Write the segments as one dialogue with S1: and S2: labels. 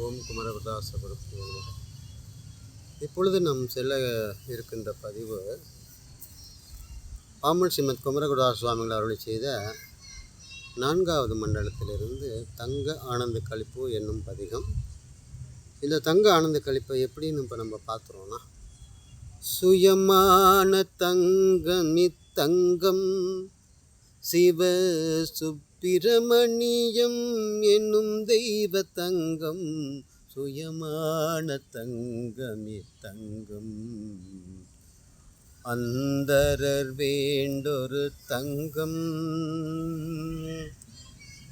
S1: ஓம் குமரகுதாச group இப்பொழுது நம் செல்ல இருக்கின்ற பதிவு பாமல் ஸ்ரீமத் குமரகுதாச சுவாமிகள் அருளை செய்த நான்காவது மண்டலத்திலிருந்து தங்க ஆனந்த கழிப்பு என்னும் பதிகம். இந்த தங்க ஆனந்த கழிப்பை எப்படின்னு இப்போ நம்ம பார்த்துருவோம்னா சுயமான தங்கம் இத்தங்கம் சிவ சுப்பிரமணியம் என்னும் தெய்வ தங்கம் சுயமான தங்கமே தங்கம். அந்தரர் வேண்டொரு தங்கம்.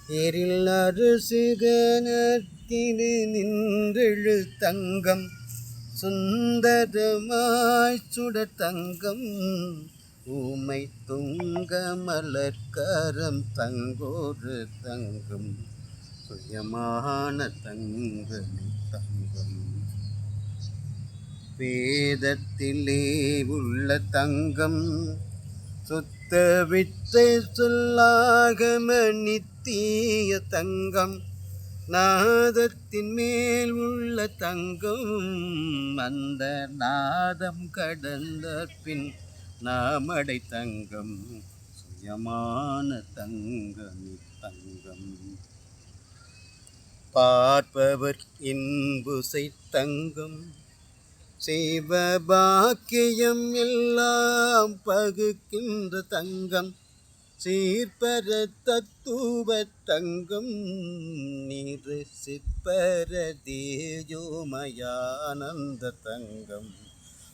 S1: எரில் அருசுகனத்தினு நின்றெழு தங்கம். சுந்தரமாய் சுட தங்கம். ஊமை துங்க மலர்கரம் தங்கோரு தங்கும் சுயமான தங்கம் தங்கம். வேதத்திலே உள்ள தங்கம் சுத்த வித்தை சொல்லாகம நித்திய தங்கம். நாதத்தின் மேல் உள்ள தங்கம் அந்த நாதம் கடந்த பின் நாமடை தங்கம் சுயமான தங்கம் தங்கம். பார்ப்பவர் இன்புசை தங்கம் செய்வ பாக்கியம் எல்லாம் பகுக்கின்ற தங்கம் சீர்பர தத்துவ தங்கம் நிறு சிற்பர தேஜோமயானந்த தங்கம்.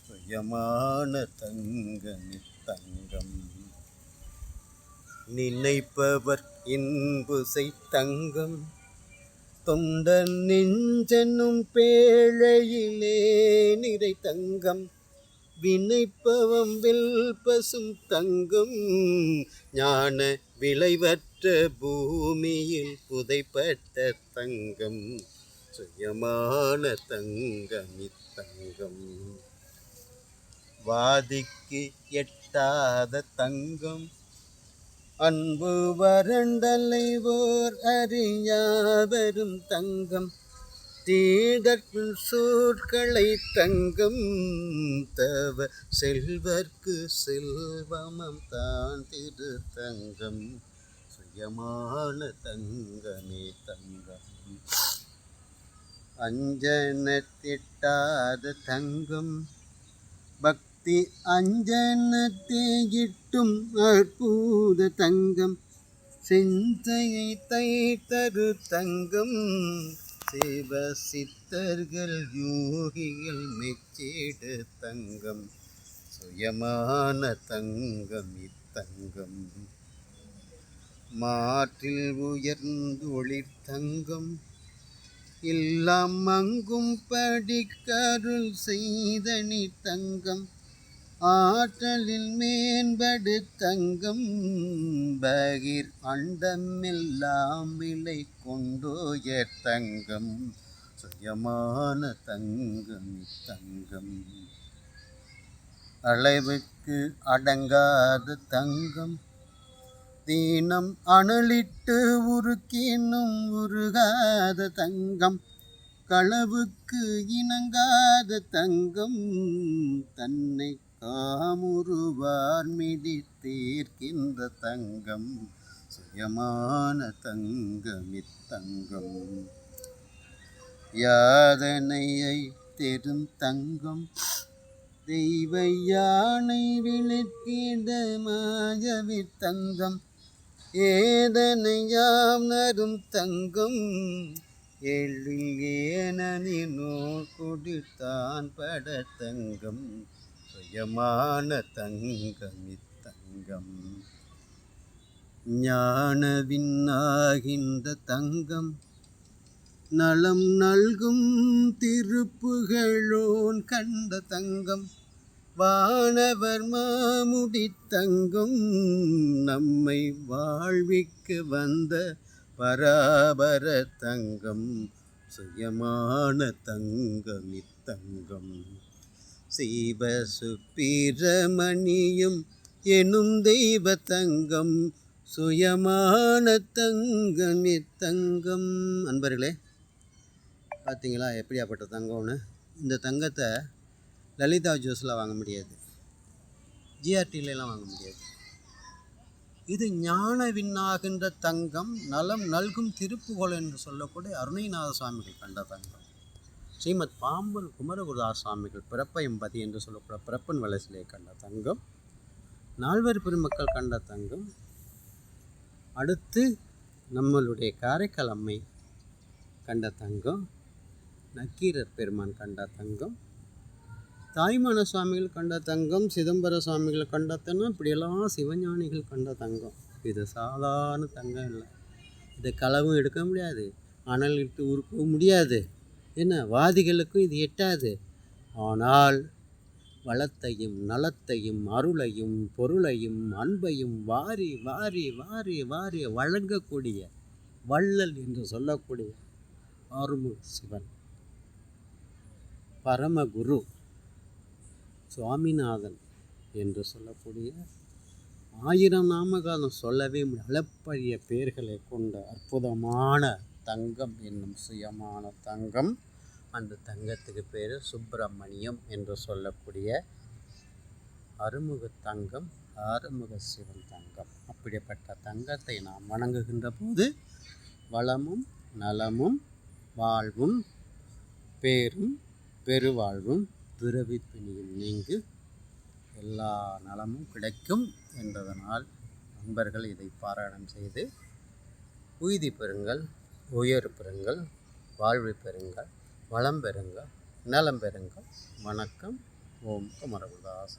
S1: சுயமான தங்க தங்கம். நினைப்பவர் இன்புசை தங்கம். தொண்டன் நெஞ்சனும் பேழையிலே நிறை தங்கம். வினைப்பவம் வில்பசும் தங்கம். ஞான விளைவற்ற பூமியில் புதைப்பட்ட தங்கம். சுயமான தங்கம். இத்தங்கம் வாதிக்கு எட்டாத தங்கம். அன்பு வரண்டலை ஓர் அறியாவரும் தங்கம். தீடற்குள் சூட்களை தங்கம் தவ செல்வர்க்கு செல்வமம் தான் திரு தங்கம். சுயமான தங்கமே தங்கம். அஞ்சன திட்டாத தங்கம். பக் பக்தி அஞ்சனத்தேயிட்டும் அற்புத தங்கம். சிந்தையை தைத்தரு தங்கம். சிவ சித்தர்கள் யோகிகள் மெச்சேடு தங்கம். சுயமான தங்கம் இத்தங்கம். மாற்றில் உயர்ந்து ஒளிர் தங்கம். எல்லாம் அங்கும் படிக்கருள் செய்தனி தங்கம். ஆற்றலில் மேம்படு தங்கும் பகிர் அண்டமெல்லாம் விலை கொண்டோயர் தங்கம். சுயமான தங்கம் தங்கம். அளவுக்கு அடங்காத தங்கம். தீனம் அனலிட்டு உருக்கினும் உருகாத தங்கம். களவுக்கு இணங்காத தங்கம். தன்னை காமுருவார் மிடி தீர்க்கின்ற தங்கம் சுயமான தங்கம். இத்தங்கம் யாதனையை தெரும் தங்கம் தெய்வ யானை விழுக்கிட மாயவி தங்கம். ஏதனையாம் நரும் தங்கம் எழில் ஏனோ கொடுத்தான் பட தங்கம் சுயமான தங்கமித்தங்கம். ஞானவின்னாகின்ற தங்கம் நலம் நல்கும் திருப்புகழோன் கண்ட தங்கம். வானவர் மாமுடி தங்கம் நம்மை வாழ்விக்க வந்த பராபர தங்கம். சுயமான தங்கம் இத்தங்கம் சீவ சுப்பிரமணியும் எனும் தெய்வ தங்கம் சுயமான தங்கம் இத்தங்கம் அன்பர்களே பார்த்தீங்களா எப்படியாப்பட்ட தங்கம்னு? இந்த தங்கத்தை லலிதா ஜூஸில் வாங்க முடியாது. ஜிஆர்டிலலாம் வாங்க முடியாது. இது ஞான விண்ணாகின்ற தங்கம் நலம் நல்கும் திருப்புகோள் என்று சொல்லக்கூடிய அருணைநாத சுவாமிகள் கண்ட தங்கம். ஸ்ரீமத் பாம்பன் குமரகுருதாஸ் சுவாமிகள் பிறப்ப எம்பதி என்று சொல்லக்கூடிய பிறப்பன் வளசிலே கண்ட தங்கம் நால்வர் பெருமக்கள் கண்ட தங்கம் அடுத்து நம்மளுடைய காரைக்கால் அம்மை கண்ட தங்கம் நக்கீரர் பெருமான் கண்ட தங்கம் தாய்மான சுவாமிகள் கண்ட தங்கம் சிதம்பர சுவாமிகள் கண்ட தங்கம் இப்படியெல்லாம் சிவஞானிகள் கண்ட தங்கம். இது சாதாரண தங்கம் இல்லை. இதை களவும் எடுக்க முடியாது. அனல் இட்டு உருக்கவும் முடியாது. என்ன? வாதிகளுக்கும் இது எட்டாது. ஆனால் வளத்தையும் நலத்தையும் அருளையும் பொருளையும் அன்பையும் வாரி வாரி வாரி வாரி வழங்கக்கூடிய வள்ளல் என்று சொல்லக்கூடிய ஆறுமுக சிவன். பரமகுரு சுவாமிநாதன் என்று சொல்லக்கூடிய ஆயிரம் நாமகாலம் சொல்லவே முடியும். அளப்பரிய பெயர்களை கொண்ட அற்புதமான தங்கம் என்னும் சுயமான தங்கம். அந்த தங்கத்துக்கு பேர் சுப்பிரமணியம் என்று சொல்லக்கூடிய அருமுக தங்கம் ஆறுமுக சிவன் தங்கம். அப்படிப்பட்ட தங்கத்தை நாம் வணங்குகின்ற போது வளமும் நலமும் வாழ்வும் பேரும் பெருவாழ்வும் பிறவி பிணியும் நீங்கு எல்லா நலமும் கிடைக்கும் என்பதனால் நண்பர்கள் இதை பாராயணம் செய்து உய்தி பெறுங்கள். உயர் பெறுங்கள் வாழ்வு பெறுங்கள் வளம் பெறுங்கள் நலம் பெறுங்கள் வணக்கம். ஓம் குமரகுதாச